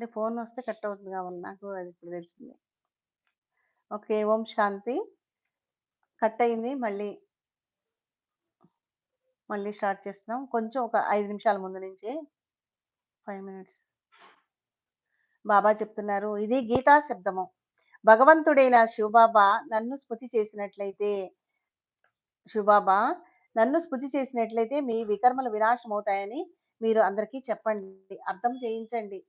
అంటే ఫోన్ వస్తే కట్ అవుతుంది కావాలి నాకు అది ఇప్పుడు తెలిసింది. ఓకే ఓం శాంతి. కట్ అయింది మళ్ళీ మళ్ళీ స్టార్ట్ చేస్తున్నాం. కొంచెం ఒక ఐదు నిమిషాల ముందు నుంచి ఫైవ్ మినిట్స్. బాబా చెప్తున్నారు ఇది గీతా శబ్దము. భగవంతుడైన శివబాబా నన్ను స్మృతి చేసినట్లయితే శివబాబా నన్ను స్మృతి చేసినట్లయితే మీ వికర్మలు వినాశం అవుతాయని మీరు అందరికీ చెప్పండి. అర్థం చేయించండి.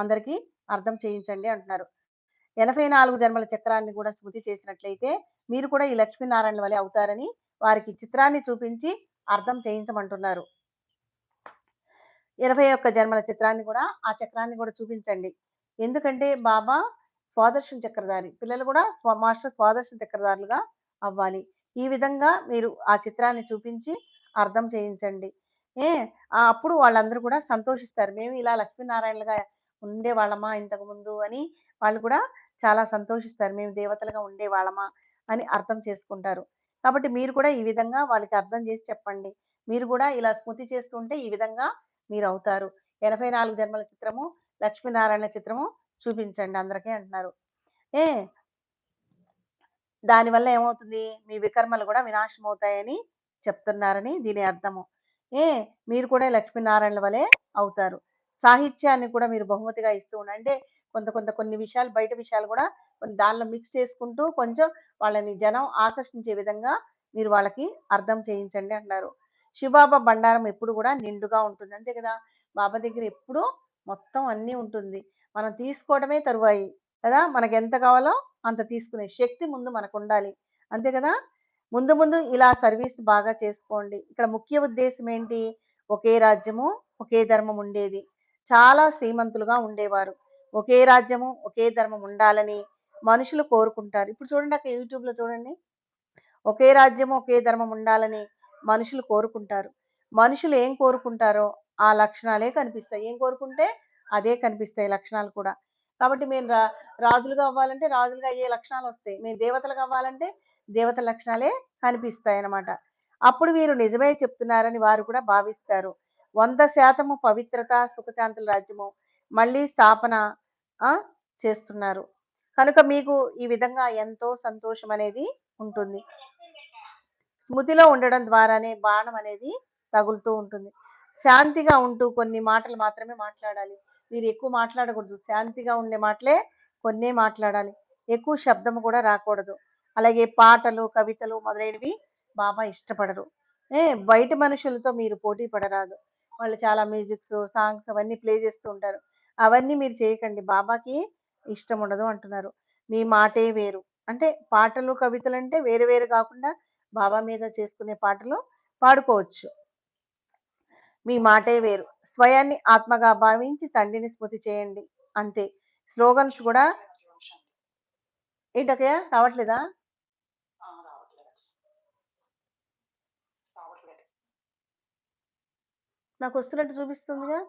అందరికీ అర్థం చేయించండి అంటున్నారు. ఎనభై నాలుగు జన్మల చక్రాన్ని కూడా స్మృతి చేసినట్లయితే మీరు కూడా ఈ లక్ష్మీనారాయణ వలె అవుతారని వారికి చిత్రాన్ని చూపించి అర్థం చేయించమంటున్నారు. ఇరవై ఒక్క జన్మల చిత్రాన్ని కూడా ఆ చక్రాన్ని కూడా చూపించండి. ఎందుకంటే బాబా స్వాదర్శన చక్రధారి పిల్లలు కూడా స్వ మాస్టర్ స్వాదర్శన చక్రధారులుగా అవ్వాలి. ఈ విధంగా మీరు ఆ చిత్రాన్ని చూపించి అర్థం చేయించండి. ఏ ఆ అప్పుడు వాళ్ళందరూ కూడా సంతోషిస్తారు. మేము ఇలా లక్ష్మీనారాయణలుగా ఉండే వాళ్ళమా అని వాళ్ళు కూడా చాలా సంతోషిస్తారు. మేము దేవతలుగా ఉండే వాళ్ళమా అని అర్థం చేసుకుంటారు. కాబట్టి మీరు కూడా ఈ విధంగా వాళ్ళకి అర్థం చేసి చెప్పండి. మీరు కూడా ఇలా స్మృతి చేస్తుంటే ఈ విధంగా మీరు అవుతారు. ఎనభై నాలుగు జన్మల చిత్రము లక్ష్మీనారాయణ చిత్రము చూపించండి అందరికీ అంటున్నారు. ఏ దానివల్ల ఏమవుతుంది? మీ వికర్మలు కూడా వినాశం అవుతాయని చెప్తున్నారని దీని అర్థము. ఏ మీరు కూడా లక్ష్మీనారాయణ వలె అవుతారు. సాహిత్యాన్ని కూడా మీరు బహుమతిగా ఇస్తూ ఉండండి. అంటే కొంత కొంత కొన్ని విషయాలు బయట విషయాలు కూడా కొన్ని దానిలో మిక్స్ చేసుకుంటూ కొంచెం వాళ్ళని జనం ఆకర్షించే విధంగా మీరు వాళ్ళకి అర్థం చేయించండి అంటున్నారు శివబాబా బండారం ఎప్పుడు కూడా నిండుగా ఉంటుంది. అంతే కదా! బాబా దగ్గర ఎప్పుడు మొత్తం అన్నీ ఉంటుంది. మనం తీసుకోవడమే తరువాయి కదా! మనకు ఎంత కావాలో అంత తీసుకునే శక్తి ముందు మనకు ఉండాలి. అంతే కదా! ముందు ముందు ఇలా సర్వీస్ బాగా చేసుకోండి. ఇక్కడ ముఖ్య ఉద్దేశం ఏంటి? ఒకే రాజ్యము ఒకే ధర్మం ఉండేది. చాలా శ్రీమంతులుగా ఉండేవారు. ఒకే రాజ్యము ఒకే ధర్మం ఉండాలని మనుషులు కోరుకుంటారు. ఇప్పుడు చూడండి అక్కడ యూట్యూబ్లో చూడండి. ఒకే రాజ్యము ఒకే ధర్మం ఉండాలని మనుషులు కోరుకుంటారు. మనుషులు ఏం కోరుకుంటారో ఆ లక్షణాలే కనిపిస్తాయి. ఏం కోరుకుంటే అదే కనిపిస్తాయి లక్షణాలు కూడా. కాబట్టి మేము రా రాజులుగా అవ్వాలంటే రాజులుగా అయ్యే లక్షణాలు వస్తాయి. మేము దేవతలుగా అవ్వాలంటే దేవత లక్షణాలే కనిపిస్తాయి అన్నమాట అప్పుడు వీరు నిజమే చెప్తున్నారని వారు కూడా భావిస్తారు. వంద శాతము పవిత్రత సుఖశాంతుల రాజ్యము మళ్ళీ స్థాపన చేస్తున్నారు. కనుక మీకు ఈ విధంగా ఎంతో సంతోషం అనేది ఉంటుంది. స్మృతిలో ఉండడం ద్వారానే బాణం అనేది తగులుతూ ఉంటుంది. శాంతిగా ఉంటూ కొన్ని మాటలు మాత్రమే మాట్లాడాలి. మీరు ఎక్కువ మాట్లాడకూడదు. శాంతిగా ఉండే మాటలే కొన్నే మాట్లాడాలి. ఎక్కువ శబ్దం కూడా రాకూడదు. అలాగే పాటలు కవితలు మొదలైనవి బాబా ఇష్టపడరు ఏ బయట మనుషులతో మీరు పోటీ పడరాదు. వాళ్ళు చాలా మ్యూజిక్స్ సాంగ్స్ అవన్నీ ప్లే చేస్తూ ఉంటారు. అవన్నీ మీరు చేయకండి. బాబాకి ఇష్టం ఉండదు అంటున్నారు. మీ మాటే వేరు. అంటే పాటలు కవితలు అంటే వేరు వేరు కాకుండా బాబా మీద చేసుకునే పాటలు పాడుకోవచ్చు. మీ మాటే వేరు. స్వయాన్ని ఆత్మగా భావించి తండ్రిని స్మృతి చేయండి. అంతే. స్లోగన్స్ కూడా ఏంటక్కయ్య రావట్లేదా ఆ, రావట్లేదు రావట్లేదు నాకు వస్తున్నట్టు చూపిస్తుందిగా.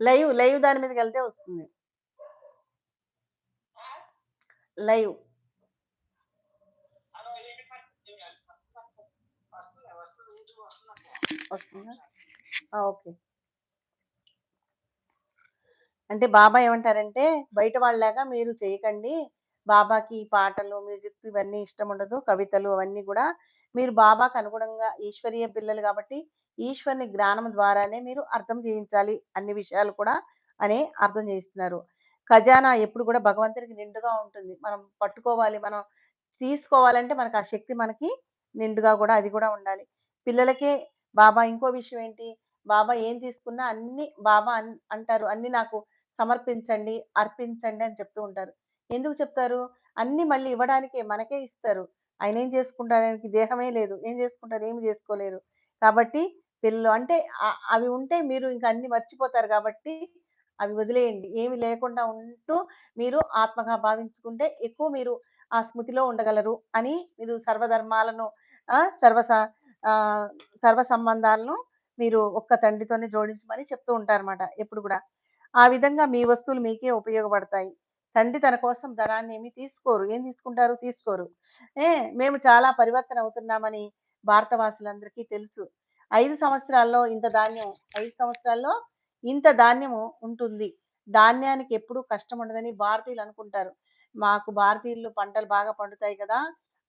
లైవ్ లైవ్ దాని మీదకి వెళ్తే వస్తుంది. లైవ్. వస్తుందా? ఓకే. అంటే బాబా ఏమంటారంటే బయట వాళ్ళలాగా మీరు చేయకండి. బాబాకి పాటలు మ్యూజిక్స్ ఇవన్నీ ఇష్టం ఉండదు. కవితలు అవన్నీ కూడా మీరు బాబాకు అనుగుణంగా ఈశ్వరీయ పిల్లలు కాబట్టి ఈశ్వరుని జ్ఞానం ద్వారానే మీరు అర్థం చేయించాలి అన్ని విషయాలు కూడా అనే అర్థం చేయిస్తున్నారు. ఖజానా ఎప్పుడు కూడా భగవంతునికి నిండుగా ఉంటుంది. మనం పట్టుకోవాలి మనం తీసుకోవాలంటే మనకు ఆ శక్తి మనకి నిండుగా కూడా అది కూడా ఉండాలి. పిల్లలకే బాబా ఇంకో విషయం ఏంటి? బాబా ఏం తీసుకున్నా అన్ని బాబా అంటారు. అన్ని నాకు సమర్పించండి అర్పించండి అని చెప్తూ ఉంటారు. ఎందుకు చెప్తారు? అన్ని మళ్ళీ ఇవ్వడానికే మనకే ఇస్తారు. ఆయన ఏం చేసుకుంటారు ఆయనకి దేహమే లేదు. ఏం చేసుకుంటారు? ఏమి చేసుకోలేరు. కాబట్టి పిల్లలు అంటే అవి ఉంటే మీరు ఇంకా అన్ని మర్చిపోతారు కాబట్టి అవి వదిలేయండి. ఏమి లేకుండా ఉంటూ మీరు ఆత్మగా భావించుకుంటే ఎక్కువ మీరు ఆ స్మృతిలో ఉండగలరు అని మీరు సర్వధర్మాలను సర్వ స- సర్వ సంబంధాలను మీరు ఒక్క తండ్రితోనే జోడించమని చెప్తూ ఉంటారన్నమాట ఎప్పుడు కూడా. ఆ విధంగా మీ వస్తువులు మీకే ఉపయోగపడతాయి. తండ్రి తన కోసం ధనాన్ని ఏమి తీసుకోరు. ఏం తీసుకుంటారు? తీసుకోరు. ఏ మేము చాలా పరివర్తన అవుతున్నామని భారతవాసులందరికీ తెలుసు. ఐదు సంవత్సరాల్లో ఇంత ధాన్యం ఐదు సంవత్సరాల్లో ఇంత ధాన్యము ఉంటుంది. ధాన్యానికి ఎప్పుడూ కష్టం ఉండదని భారతీయులు అనుకుంటారు. మాకు భారతీయులు పంటలు బాగా పండుతాయి కదా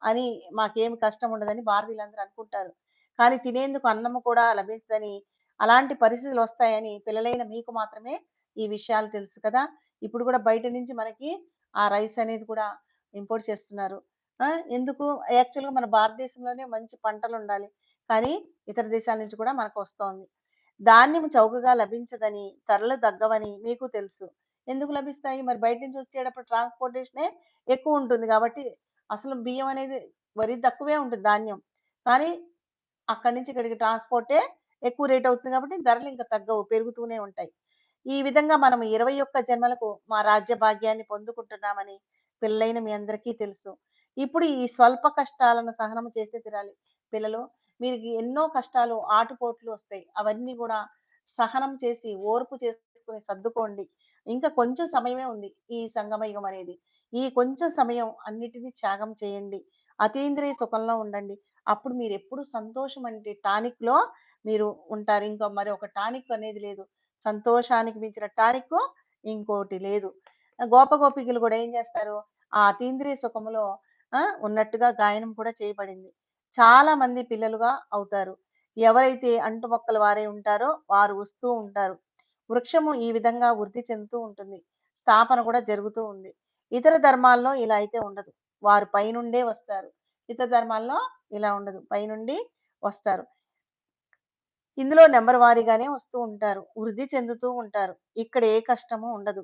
అని మాకేమి కష్టం ఉండదని భారతీయులందరూ అనుకుంటారు. కానీ తినేందుకు అన్నము కూడా లభించదని అలాంటి పరిస్థితులు వస్తాయని పిల్లలైన మీకు మాత్రమే ఈ విషయాలు తెలుసు కదా! ఇప్పుడు కూడా బయట నుంచి మనకి ఆ రైస్ అనేది కూడా ఇంపోర్ట్ చేస్తున్నారు. ఎందుకు? యాక్చువల్గా మన భారతదేశంలోనే మంచి పంటలు ఉండాలి. కానీ ఇతర దేశాల నుంచి కూడా మనకు వస్తోంది. ధాన్యం చౌకగా లభించదని ధరలు తగ్గవని మీకు తెలుసు. ఎందుకు లభిస్తాయి? మరి బయట నుంచి వచ్చేటప్పుడు ట్రాన్స్పోర్టేషనే ఎక్కువ ఉంటుంది కాబట్టి అసలు బియ్యం అనేది వరి తక్కువే ఉంటుంది ధాన్యం. కానీ అక్కడి నుంచి ఇక్కడికి ట్రాన్స్పోర్టే ఎక్కువ రేట్ అవుతుంది కాబట్టి ధరలు ఇంకా తగ్గవు పెరుగుతూనే ఉంటాయి. ఈ విధంగా మనం ఇరవై ఒక్క జన్మలకు మా రాజ్య భాగ్యాన్ని పొందుకుంటున్నామని పిల్లలైన మీ అందరికీ తెలుసు. ఇప్పుడు ఈ స్వల్ప కష్టాలను సహనం చేసే తిరాలి పిల్లలు మీరు ఎన్నో కష్టాలు ఆటుపోట్లు వస్తాయి. అవన్నీ కూడా సహనం చేసి ఓర్పు చేసుకుని సర్దుకోండి. ఇంకా కొంచెం సమయమే ఉంది ఈ సంగమయుగం అనేది. ఈ కొంచెం సమయం అన్నిటినీ త్యాగం చేయండి. అతీంద్రియ సుఖంలో ఉండండి. అప్పుడు మీరు ఎప్పుడు సంతోషం అంటే టానిక్లో మీరు ఉంటారు. ఇంకా మరి ఒక టానిక్ అనేది లేదు. సంతోషానికి మించిన టానిక్ ఇంకోటి లేదు. గోపగోపికలు కూడా ఏం చేస్తారు? ఆ అతీంద్రియ సుఖములో ఆ, ఉన్నట్టుగా గాయనం కూడా చేయబడింది. చాలా మంది పిల్లలుగా అవుతారు. ఎవరైతే అంటు మొక్కల వారే ఉంటారో వారు వస్తూ ఉంటారు. వృక్షము ఈ విధంగా వృద్ధి చెందుతూ ఉంటుంది. స్థాపన కూడా జరుగుతూ ఉంది. ఇతర ధర్మాల్లో ఇలా అయితే ఉండదు. వారు పైనుండే వస్తారు. ఇతర ధర్మాల్లో ఇలా ఉండదు. పైనుండి వస్తారు. ఇందులో నెంబర్ వారీగానే వస్తూ ఉంటారు. వృద్ధి చెందుతూ ఉంటారు. ఇక్కడ ఏ కష్టము ఉండదు.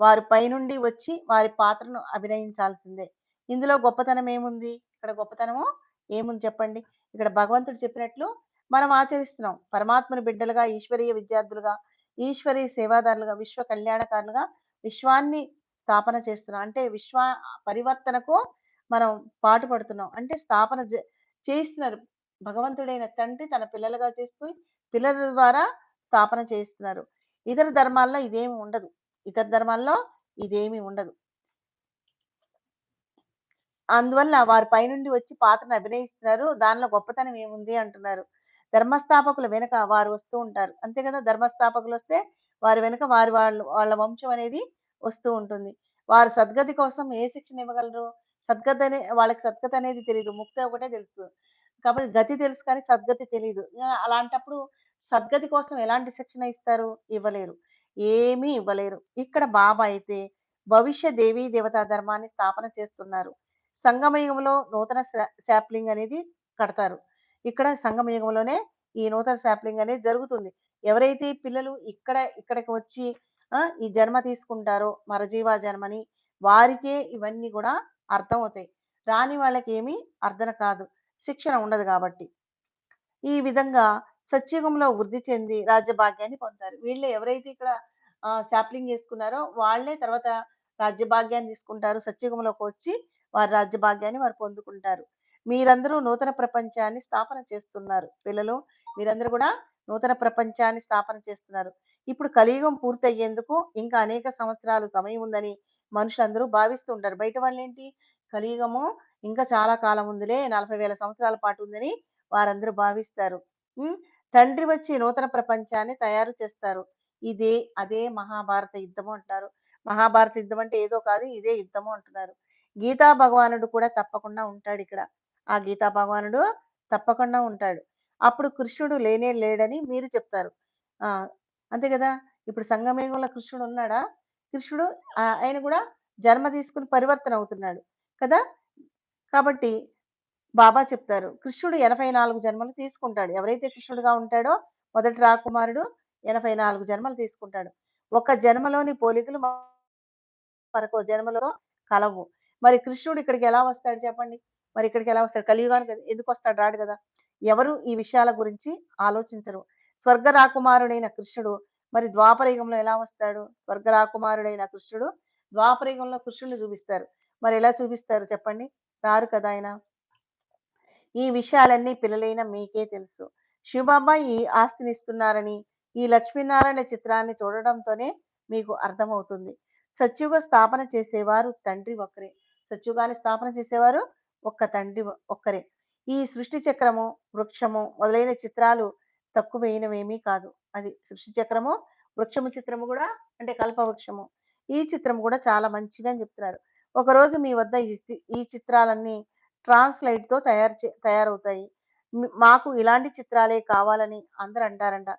వారు పైనుండి వచ్చి వారి పాత్రను అభినయించాల్సిందే. ఇందులో గొప్పతనం ఏముంది? ఇక్కడ గొప్పతనము ఏముంది చెప్పండి? ఇక్కడ భగవంతుడు చెప్పినట్లు మనం ఆచరిస్తున్నాం. పరమాత్మని బిడ్డలుగా ఈశ్వరీయ విద్యార్థులుగా ఈశ్వరీయ సేవాదారులుగా విశ్వ కళ్యాణకారులుగా విశ్వాన్ని స్థాపన చేస్తున్నాం. అంటే విశ్వ పరివర్తనకు మనం పాటుపడుతున్నాం. అంటే స్థాపన చేయిస్తున్నారు. భగవంతుడైన తండ్రి తన పిల్లలుగా చేసుకుని పిల్లల ద్వారా స్థాపన చేస్తున్నారు ఇతర ధర్మాల్లో ఇదేమి ఉండదు. ఇతర ధర్మాల్లో ఇదేమి ఉండదు. అందువల్ల వారి పైనుండి వచ్చి పాత్రను అభినయిస్తున్నారు. దానిలో గొప్పతనం ఏముంది అంటున్నారు. ధర్మస్థాపకుల వెనుక వారు వస్తూ ఉంటారు. అంతే కదా? ధర్మస్థాపకులు వస్తే వారి వెనుక వారి వాళ్ళు వాళ్ళ వంశం అనేది వస్తూ ఉంటుంది. వారు సద్గతి కోసం ఏ శిక్షణ ఇవ్వగలరు? సద్గతి అనే వాళ్ళకి సద్గతి అనేది తెలియదు ముక్తి ఒకటే తెలుసు. కాబట్టి గతి తెలుసు కానీ సద్గతి తెలియదు అలాంటప్పుడు సద్గతి కోసం ఎలాంటి శిక్షణ ఇస్తారు? ఇవ్వలేరు. ఏమీ ఇవ్వలేరు. ఇక్కడ బాబా అయితే భవిష్య దేవీ దేవతా ధర్మాన్ని స్థాపన చేస్తున్నారు. సంగమయుగంలో నూతన శాప్లింగ్ అనేది కడతారు. ఇక్కడ సంగమయుగంలోనే ఈ నూతన శాప్లింగ్ అనేది జరుగుతుంది. ఎవరైతే పిల్లలు ఇక్కడ ఇక్కడికి వచ్చి ఈ జన్మ తీసుకుంటారో మరజీవ జన్మని వారికే ఇవన్నీ కూడా అర్థం అవుతాయి రాని వాళ్ళకి ఏమీ అర్థం కాదు. శిక్షణ ఉండదు కాబట్టి. ఈ విధంగా సత్యుగంలో వృద్ధి చెంది రాజ్యభాగ్యాన్ని పొందారు. వీళ్ళు ఎవరైతే ఇక్కడ శాప్లింగ్ చేసుకున్నారో వాళ్ళే తర్వాత రాజ్యభాగ్యాన్ని తీసుకుంటారు. సత్యుగంలోకి వచ్చి వారి రాజ్యభాగ్యాన్ని వారు పొందుకుంటారు. మీరందరూ నూతన ప్రపంచాన్ని స్థాపన చేస్తున్నారు. పిల్లలు మీరందరూ కూడా నూతన ప్రపంచాన్ని స్థాపన చేస్తున్నారు. ఇప్పుడు కలియుగం పూర్తయ్యేందుకు ఇంకా అనేక సంవత్సరాలు సమయం ఉందని మనుషులందరూ భావిస్తూ ఉంటారు. బయట వాళ్ళు ఏంటి కలియుగము. ఇంకా చాలా కాలం ఉందిలే. నలభై వేల సంవత్సరాల పాటు ఉందని వారందరూ భావిస్తారు. తండ్రి వచ్చి నూతన ప్రపంచాన్ని తయారు చేస్తారు. ఇదే అదే మహాభారత యుద్ధము అంటారు. మహాభారత యుద్ధం అంటే ఏదో కాదు ఇదే యుద్ధము అంటున్నారు. గీతా భగవానుడు కూడా తప్పకుండా ఉంటాడు ఇక్కడ. ఆ గీతా భగవానుడు తప్పకుండా ఉంటాడు. అప్పుడు కృష్ణుడు లేనే లేడని మీరు చెప్తారు. ఆ అంతే కదా? ఇప్పుడు సంగమేగంలో కృష్ణుడు ఉన్నాడా? కృష్ణుడు ఆయన కూడా జన్మ తీసుకుని పరివర్తన అవుతున్నాడు. కదా? కాబట్టి బాబా చెప్తారు కృష్ణుడు ఎనభై నాలుగు జన్మలు తీసుకుంటాడు. ఎవరైతే కృష్ణుడుగా ఉంటాడో మొదటి రాకుమారుడు ఎనభై నాలుగు జన్మలు తీసుకుంటాడు. ఒక జన్మలోని పోలికలు మరొక జన్మలో కలవు. మరి కృష్ణుడు ఇక్కడికి ఎలా వస్తాడు చెప్పండి? మరి ఇక్కడికి ఎలా వస్తాడు? కలియుగానికి ఎందుకు వస్తాడు? రాడు కదా. ఎవరు ఈ విషయాల గురించి ఆలోచించరు. స్వర్గ రాకుమారుడైన కృష్ణుడు మరి ద్వాపర యుగంలో ఎలా వస్తాడు? స్వర్గ రాకుమారుడైన కృష్ణుడు ద్వాపర యుగంలో కృష్ణుడిని చూపిస్తారు. మరి ఎలా చూపిస్తారు చెప్పండి? రారు కదా ఆయన. ఈ విషయాలన్నీ పిల్లలైన మీకే తెలుసు. శివబాబా ఈ ఆస్తిని ఇస్తున్నారని ఈ లక్ష్మీనారాయణ చిత్రాన్ని చూడడంతోనే మీకు అర్థమవుతుంది. సత్యుగ స్థాపన చేసేవారు తండ్రి ఒక్కరే. సత్యుగాన్ని స్థాపన చేసేవారు ఒక్క తండ్రి ఒక్కరే. ఈ సృష్టి చక్రము వృక్షము మొదలైన చిత్రాలు తక్కువైనవేమీ కాదు. అది సృష్టి చక్రము వృక్షము చిత్రము కూడా అంటే కల్ప వృక్షము ఈ చిత్రం కూడా చాలా మంచిగా అని చెప్తున్నారు. ఒకరోజు మీ వద్ద ఈ ఈ చిత్రాలన్నీ ట్రాన్స్లైట్తో తయారు చే తయారవుతాయి. మాకు ఇలాంటి చిత్రాలే కావాలని అందరు అంటారంట.